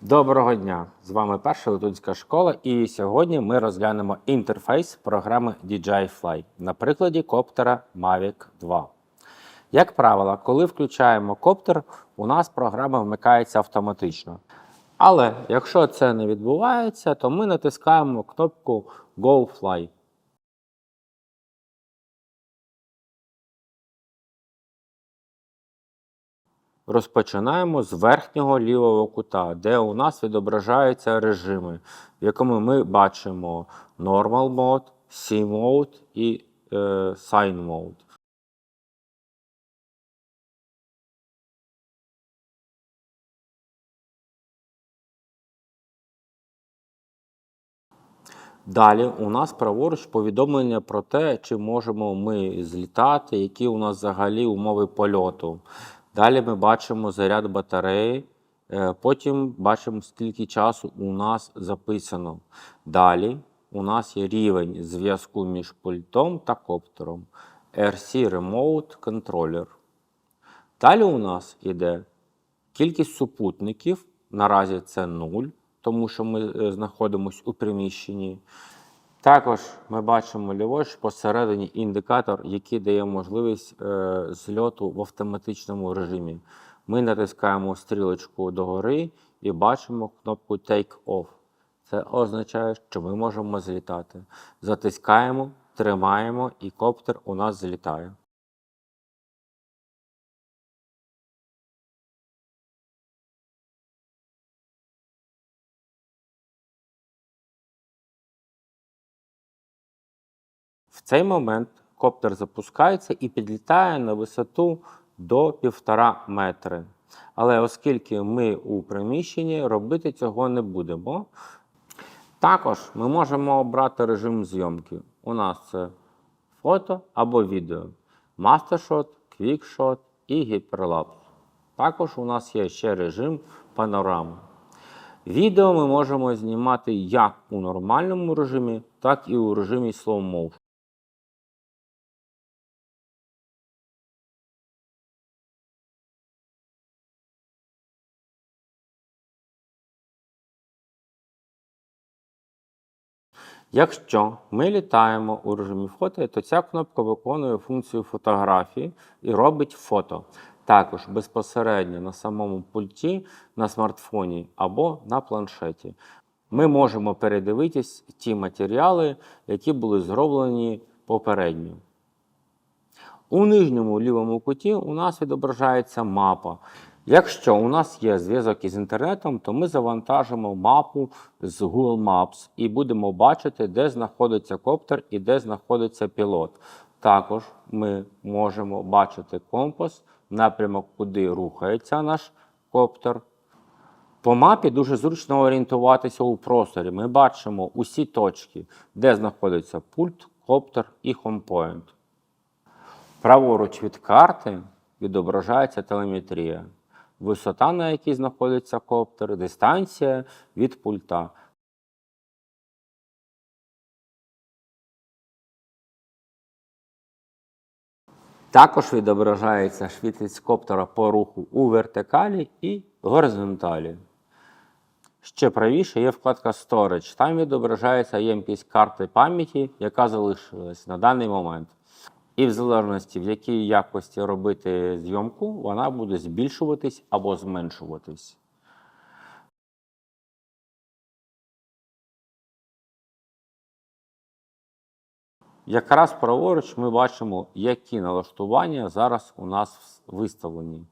Доброго дня! З вами перша летунська школа, і сьогодні ми розглянемо інтерфейс програми DJI Fly на прикладі коптера Mavic 2. Як правило, коли включаємо коптер, у нас програма вмикається автоматично. Але якщо це не відбувається, то ми натискаємо кнопку Go Fly. Розпочинаємо з верхнього лівого кута, де у нас відображаються режими, в якому ми бачимо Normal Mode, C Mode і е, Sign Mode. Далі у нас праворуч повідомлення про те, чи можемо ми злітати, які у нас взагалі умови польоту. Далі ми бачимо заряд батареї, е, потім бачимо, скільки часу у нас записано. Далі у нас є рівень зв'язку між пультом та коптером. RC Remote Controller. Далі у нас йде кількість супутників. Наразі це 0, тому що ми е, знаходимося у приміщенні. Також ми бачимо ліворуч посередині індикатор, який дає можливість е, зльоту в автоматичному режимі. Ми натискаємо стрілочку догори і бачимо кнопку Take Off. Це означає, що ми можемо злітати. Затискаємо, тримаємо, і коптер у нас злітає. В цей момент коптер запускається і підлітає на висоту до 1,5 метри. Але оскільки ми у приміщенні, робити цього не будемо. Також ми можемо обрати режим зйомки. У нас це фото або відео, мастершот, квікшот і гіперлапс. Також у нас є ще режим панорами. Відео ми можемо знімати як у нормальному режимі, так і у режимі slow motion. Якщо ми літаємо у режимі фото, то ця кнопка виконує функцію фотографії і робить фото. Також безпосередньо на самому пульті, на смартфоні або на планшеті. Ми можемо передивитись ті матеріали, які були зроблені попередньо. У нижньому лівому куті у нас відображається мапа. Якщо у нас є зв'язок із інтернетом, то ми завантажимо мапу з Google Maps і будемо бачити, де знаходиться коптер і де знаходиться пілот. Також ми можемо бачити компас, напрямок, куди рухається наш коптер. По мапі дуже зручно орієнтуватися у просторі. Ми бачимо усі точки, де знаходиться пульт, коптер і хомпоінт. Праворуч від карти відображається телеметрія висота, на якій знаходиться коптер, дистанція від пульта. Також відображається швидкість коптера по руху у вертикалі і горизонталі. Ще правіше є вкладка Storage. Там відображається ємкість карти пам'яті, яка залишилась на даний момент. І в залежності, в якій якості робити зйомку, вона буде збільшуватись або зменшуватись. Якраз праворуч ми бачимо, які налаштування зараз у нас виставлені.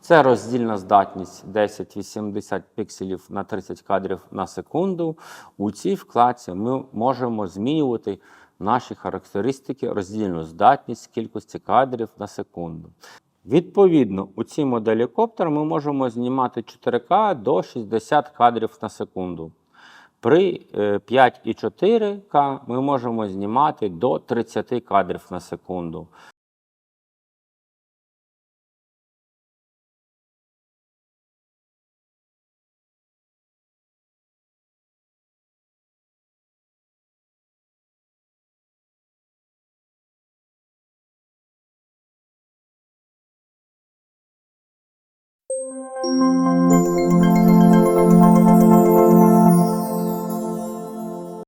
Це роздільна здатність 1080 пікселів на 30 кадрів на секунду. У цій вкладці ми можемо змінювати наші характеристики, роздільну здатність кількості кадрів на секунду. Відповідно, у цій моделі коптера ми можемо знімати 4К до 60 кадрів на секунду. При 5,4К е, ми можемо знімати до 30 кадрів на секунду. Música